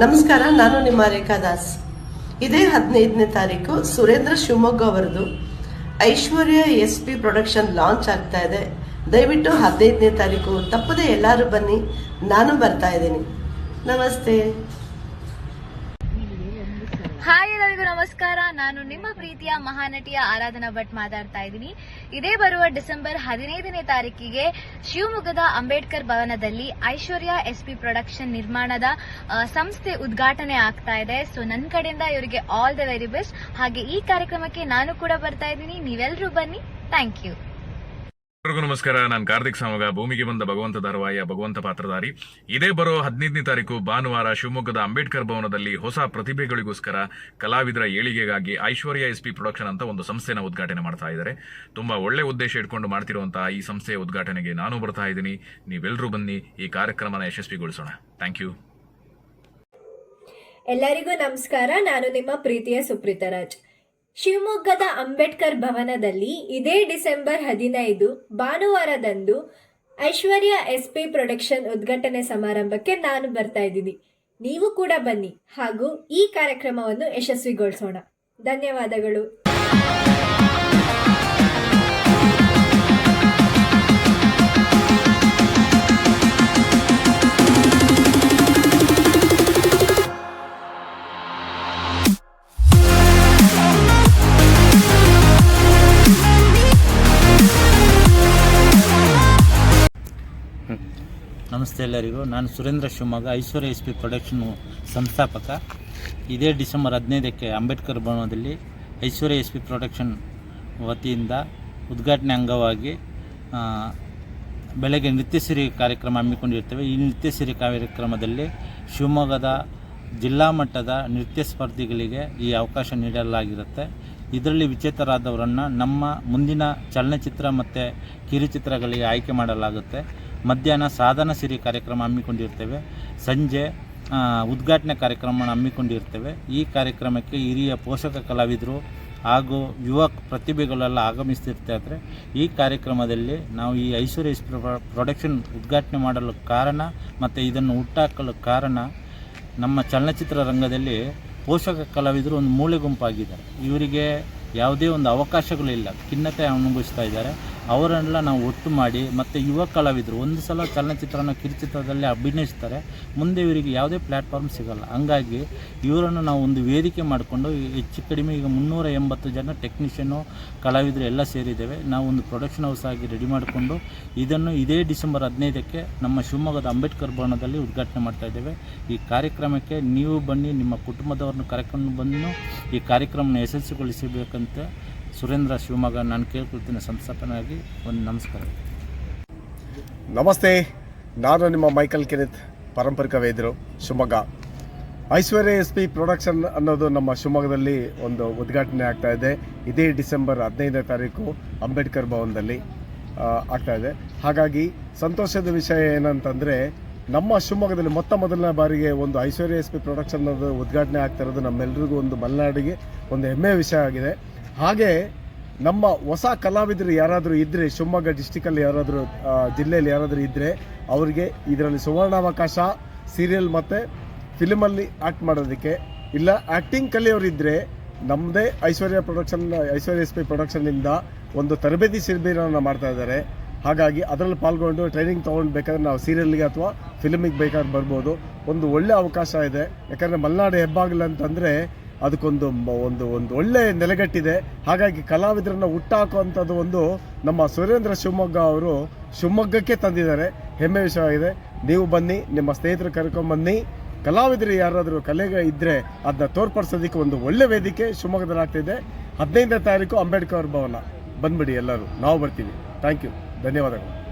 ನಮಸ್ಕಾರ, ನಾನು ನಿಮ್ಮ ರೇಖಾ ದಾಸ್ ಇದೇ ಹದಿನೈದನೇ ತಾರೀಕು ಸುರೇಂದ್ರ ಶಿವಮೊಗ್ಗ ಅವರದು Aishwarya S P production launch ಆಗ್ತಾ ಇದೆ. ದಯವಿಟ್ಟು ಹದಿನೈದನೇ ತಾರೀಕು ತಪ್ಪದೆ ಎಲ್ಲರೂ ಬನ್ನಿ, ನಾನು ಬರ್ತಾ ಇದ್ದೀನಿ. ನಮಸ್ತೆ. ಹಾಯ್ ಎಲ್ಲರಿಗೂ ನಮಸ್ಕಾರ. ನಾನು ನಿಮ್ಮ ಪ್ರೀತಿಯ ಮಹಾನಟಿಯ ಆರಾಧನಾ ಭಟ್ ಮಾತಾಡ್ತಾ ಇದ್ದೀನಿ. ಇದೇ ಬರುವ ಡಿಸೆಂಬರ್ ಹದಿನೈದನೇ ತಾರೀಕಿಗೆ ಶಿವಮೊಗ್ಗದ ಅಂಬೇಡ್ಕರ್ ಭವನದಲ್ಲಿ ಐಶ್ವರ್ಯ ಎಸ್ ಪಿ ಪ್ರೊಡಕ್ಷನ್ ನಿರ್ಮಾಣದ ಸಂಸ್ಥೆ ಉದ್ಘಾಟನೆ ಆಗ್ತಾ ಇದೆ. ಸೊ ನನ್ನ ಕಡೆಯಿಂದ ಇವರಿಗೆ ಆಲ್ ದ ವೆರಿ ಬೆಸ್ಟ್ ಹಾಗೆ ಈ ಕಾರ್ಯಕ್ರಮಕ್ಕೆ ನಾನು ಕೂಡ ಬರ್ತಾ ಇದ್ದೀನಿ. ನೀವೆಲ್ಲರೂ ಬನ್ನಿ. ಥ್ಯಾಂಕ್ ಯು ಎಲ್ರಿಗೂ ನಮಸ್ಕಾರ. ನಾನು ಕಾರ್ತಿಕ್ ಸಾಮಗ. ಭೂಮಿಗೆ ಬಂದ ಭಗವಂತ ಧಾರವಾಹಿಯ ಭಗವಂತ ಪಾತ್ರಧಾರಿ. ಇದೇ ಬರೋ ಹದಿನೈದನೇ ತಾರೀಕು ಭಾನುವಾರ ಶಿವಮೊಗ್ಗದ ಅಂಬೇಡ್ಕರ್ ಭವನದಲ್ಲಿ ಹೊಸ ಪ್ರತಿಭೆಗಳಿಗೋಸ್ಕರ ಕಲಾವಿದರ ಏಳಿಗೆಗಾಗಿ ಐಶ್ವರ್ಯ ಎಸ್ ಪಿ ಪ್ರೊಡಕ್ಷನ್ ಅಂತ ಒಂದು ಸಂಸ್ಥೆನ ಉದ್ಘಾಟನೆ ಮಾಡ್ತಾ ಇದ್ದಾರೆ. ತುಂಬಾ ಒಳ್ಳೆ ಉದ್ದೇಶ ಇಟ್ಕೊಂಡು ಮಾಡ್ತಿರುವಂತಹ ಈ ಸಂಸ್ಥೆಯ ಉದ್ಘಾಟನೆಗೆ ನಾನು ಬರ್ತಾ ಇದ್ದೀನಿ. ನೀವೆಲ್ಲರೂ ಬನ್ನಿ, ಈ ಕಾರ್ಯಕ್ರಮನ ಯಶಸ್ವಿಗೊಳಿಸೋಣ. Thank you. ಎಲ್ಲರಿಗೂ ನಮಸ್ಕಾರ. ನಾನು ನಿಮ್ಮ ಪ್ರೀತಿಯ ಸುಪ್ರೀತರಾಜ್ ಶಿವಮೊಗ್ಗದ ಅಂಬೇಡ್ಕರ್ ಭವನದಲ್ಲಿ ಇದೇ ಡಿಸೆಂಬರ್ ಹದಿನೈದು ಭಾನುವಾರದಂದು ಐಶ್ವರ್ಯ ಎಸ್ ಪಿ ಪ್ರೊಡಕ್ಷನ್ ಉದ್ಘಾಟನೆ ಸಮಾರಂಭಕ್ಕೆ ನಾನು ಬರ್ತಾ ಇದ್ದೀನಿ. ನೀವು ಕೂಡ ಬನ್ನಿ ಹಾಗೂ ಈ ಕಾರ್ಯಕ್ರಮವನ್ನು ಯಶಸ್ವಿಗೊಳಿಸೋಣ. ಧನ್ಯವಾದಗಳು. ನಮಸ್ತೆ ಎಲ್ಲರಿಗೂ. ನಾನು Surendra Shivamogga, Aishwarya S P production ಸಂಸ್ಥಾಪಕ. ಇದೇ ಡಿಸೆಂಬರ್ ಹದಿನೈದಕ್ಕೆ ಅಂಬೇಡ್ಕರ್ ಭವನದಲ್ಲಿ ಐಶ್ವರ್ಯ ಎಸ್ ಪಿ ಪ್ರೊಡಕ್ಷನ್ ವತಿಯಿಂದ ಉದ್ಘಾಟನೆ ಅಂಗವಾಗಿ ಬೆಳಗ್ಗೆ ನೃತ್ಯ ಸಿರಿ ಕಾರ್ಯಕ್ರಮ ಹಮ್ಮಿಕೊಂಡಿರ್ತೇವೆ. ಈ ನೃತ್ಯಸಿರಿ ಕಾರ್ಯಕ್ರಮದಲ್ಲಿ ಶಿವಮೊಗ್ಗದ ಜಿಲ್ಲಾ ಮಟ್ಟದ ನೃತ್ಯ ಸ್ಪರ್ಧಿಗಳಿಗೆ ಈ ಅವಕಾಶ ನೀಡಲಾಗಿರುತ್ತೆ. ಇದರಲ್ಲಿ ವಿಚೇತರಾದವರನ್ನು ನಮ್ಮ ಮುಂದಿನ ಚಲನಚಿತ್ರ ಮತ್ತು ಕಿರುಚಿತ್ರಗಳಿಗೆ ಆಯ್ಕೆ ಮಾಡಲಾಗುತ್ತೆ. ಮಧ್ಯಾಹ್ನ ಸಾಧನ ಸಿರಿ ಕಾರ್ಯಕ್ರಮ ಹಮ್ಮಿಕೊಂಡಿರ್ತೇವೆ. ಸಂಜೆ ಉದ್ಘಾಟನೆ ಕಾರ್ಯಕ್ರಮ ಹಮ್ಮಿಕೊಂಡಿರ್ತೇವೆ. ಈ ಕಾರ್ಯಕ್ರಮಕ್ಕೆ ಹಿರಿಯ ಪೋಷಕ ಕಲಾವಿದರು ಹಾಗೂ ಯುವ ಪ್ರತಿಭೆಗಳೆಲ್ಲ ಆಗಮಿಸ್ತಿರ್ತಾರೆ ಈ ಕಾರ್ಯಕ್ರಮದಲ್ಲಿ ನಾವು ಈ ಐಶ್ವರ್ಯ ಪ್ರೊ- ಪ್ರೊಡಕ್ಷನ್ ಉದ್ಘಾಟನೆ ಮಾಡಲು ಕಾರಣ ಮತ್ತು ಇದನ್ನು ಹುಟ್ಟಾಕಲು ಕಾರಣ ನಮ್ಮ ಚಲನಚಿತ್ರ ರಂಗದಲ್ಲಿ ಪೋಷಕ ಕಲಾವಿದರು ಒಂದು ಮೂಳೆ ಗುಂಪಾಗಿದ್ದಾರೆ. ಇವರಿಗೆ ಯಾವುದೇ ಒಂದು ಅವಕಾಶಗಳಿಲ್ಲ ಖಿನ್ನತೆ ಅನುಭವಿಸ್ತಾ ಇದ್ದಾರೆ. ಅವರನ್ನೆಲ್ಲ ನಾವು ಒಟ್ಟು ಮಾಡಿ ಮತ್ತು ಯುವ ಕಲಾವಿದರು, ಒಂದು ಸಲ ಚಲನಚಿತ್ರನ ಕಿರುಚಿತ್ರದಲ್ಲಿ ಅಭಿನಯಿಸ್ತಾರೆ. ಮುಂದೆ ಇವರಿಗೆ ಯಾವುದೇ ಪ್ಲ್ಯಾಟ್ಫಾರ್ಮ್ ಸಿಗಲ್ಲ. ಹಾಗಾಗಿ ಇವರನ್ನು ನಾವು ಒಂದು ವೇದಿಕೆ ಮಾಡಿಕೊಂಡು ಹೆಚ್ಚು ಕಡಿಮೆ ಈಗ ಮುನ್ನೂರ ಎಂಬತ್ತು ಜನ ಟೆಕ್ನಿಷಿಯನು, ಕಲಾವಿದರು ಎಲ್ಲ ಸೇರಿದ್ದೇವೆ. ನಾವು ಒಂದು ಪ್ರೊಡಕ್ಷನ್ ಹೌಸ್ ಆಗಿ ರೆಡಿ ಮಾಡಿಕೊಂಡು ಇದನ್ನು ಇದೇ ಡಿಸೆಂಬರ್ ಹದಿನೈದಕ್ಕೆ ನಮ್ಮ ಶಿವಮೊಗ್ಗದ ಅಂಬೇಡ್ಕರ್ ಭವನದಲ್ಲಿ ಉದ್ಘಾಟನೆ ಮಾಡ್ತಾ ಇದ್ದೇವೆ. ಈ ಕಾರ್ಯಕ್ರಮಕ್ಕೆ ನೀವು ಬನ್ನಿ, ನಿಮ್ಮ ಕುಟುಂಬದವ್ರನ್ನ ಕರೆಕೊಂಡು ಬಂದು ಈ ಕಾರ್ಯಕ್ರಮನ ಯಶಸ್ವಿಗೊಳಿಸಬೇಕಂತ ಸುರೇಂದ್ರ ಶಿವಮೊಗ್ಗ ನಾನು ಕೇಳ್ಕೊಳ್ತೀನಿ ಸಂಸ್ಥಾಪನಾಗಿ ಒಂದು ನಮಸ್ಕಾರ. ನಮಸ್ತೆ, ನಾನು ನಿಮ್ಮ ಮೈಕಲ್ ಕೆರೆತ್, ಪಾರಂಪರಿಕ ವೈದ್ಯರು Shivamogga. Aishwarya S P production ಅನ್ನೋದು ನಮ್ಮ ಶಿವಮೊಗ್ಗದಲ್ಲಿ ಒಂದು ಉದ್ಘಾಟನೆ ಆಗ್ತಾ ಇದೆ. ಇದೇ ಡಿಸೆಂಬರ್ ಹದಿನೈದನೇ ತಾರೀಕು ಅಂಬೇಡ್ಕರ್ ಭವನದಲ್ಲಿ ಆಗ್ತಾ ಇದೆ. ಹಾಗಾಗಿ ಸಂತೋಷದ ವಿಷಯ ಏನಂತಂದರೆ, ನಮ್ಮ ಶಿವಮೊಗ್ಗದಲ್ಲಿ ಮೊತ್ತ ಮೊದಲನೇ ಬಾರಿಗೆ ಒಂದು ಐಶ್ವರ್ಯ ಎಸ್ ಪಿ ಪ್ರೊಡಕ್ಷನ್ ಅನ್ನೋದು ಉದ್ಘಾಟನೆ ಆಗ್ತಾ ಇರೋದು ನಮ್ಮೆಲ್ಲರಿಗೂ ಒಂದು ಮಲೆನಾಡಿಗೆ ಒಂದು ಹೆಮ್ಮೆಯ ವಿಷಯ ಆಗಿದೆ. ಹಾಗೆ ನಮ್ಮ ಹೊಸ ಕಲಾವಿದರು ಯಾರಾದರೂ ಇದ್ದರೆ ಶಿವಮೊಗ್ಗ ಡಿಸ್ಟಿಕಲ್ಲಿ ಯಾರಾದರೂ ಜಿಲ್ಲೆಯಲ್ಲಿ ಯಾರಾದರೂ ಇದ್ದರೆ ಅವರಿಗೆ ಇದರಲ್ಲಿ ಸುವರ್ಣಾವಕಾಶ ಸೀರಿಯಲ್ ಮತ್ತು ಫಿಲ್ಮಲ್ಲಿ ಆ್ಯಕ್ಟ್ ಮಾಡೋದಕ್ಕೆ. ಇಲ್ಲ ಆ್ಯಕ್ಟಿಂಗ್ ಕಲಿಯೋರಿದ್ದರೆ ನಮ್ಮದೇ Aishwarya production Aishwarya S P ಪ್ರೊಡಕ್ಷನ್ನಿಂದ ಒಂದು ತರಬೇತಿ ಶಿಬಿರವನ್ನು ಮಾಡ್ತಾ ಇದ್ದಾರೆ. ಹಾಗಾಗಿ ಅದರಲ್ಲಿ ಪಾಲ್ಗೊಂಡು ಟ್ರೈನಿಂಗ್ ತೊಗೊಂಡು ಬೇಕಾದ್ರೆ ನಾವು ಸೀರಿಯಲ್ಗೆ ಅಥವಾ ಫಿಲಮಿಗೆ ಬೇಕಾದ್ರೆ ಬರ್ಬೋದು. ಒಂದು ಒಳ್ಳೆ ಅವಕಾಶ ಇದೆ. ಯಾಕಂದರೆ ಮಲೆನಾಡು ಹೆಬ್ಬಾಗಿಲು ಅಂತಂದರೆ ಅದಕ್ಕೊಂದು ಒಂದು ಒಂದು ಒಳ್ಳೆ ನೆಲೆಗಟ್ಟಿದೆ. ಹಾಗಾಗಿ ಕಲಾವಿದರನ್ನ ಹುಟ್ಟಾಕುವಂಥದ್ದು ಒಂದು ನಮ್ಮ ಸುರೇಂದ್ರ ಶಿವಮೊಗ್ಗ ಅವರು ಶಿವಮೊಗ್ಗಕ್ಕೆ ತಂದಿದ್ದಾರೆ. ಹೆಮ್ಮೆ ವಿಷಯವಾಗಿದೆ. ನೀವು ಬನ್ನಿ, ನಿಮ್ಮ ಸ್ನೇಹಿತರು ಕರ್ಕೊಂಬನ್ನಿ ಕಲಾವಿದರು ಯಾರಾದರೂ ಕಲೆಗೆ ಇದ್ದರೆ ಅದನ್ನ ತೋರ್ಪಡಿಸೋದಕ್ಕೆ ಒಂದು ಒಳ್ಳೆ ವೇದಿಕೆ ಶಿವಮೊಗ್ಗದಲ್ಲಿ ಆಗ್ತಿದೆ ಹದಿನೈದನೇ ತಾರೀಕು ಅಂಬೇಡ್ಕರ್ ಭವನ. ಬಂದ್ಬಿಡಿ ಎಲ್ಲರೂ. ನಾವು ಬರ್ತೀವಿ. ಥ್ಯಾಂಕ್ ಯು ಧನ್ಯವಾದಗಳು.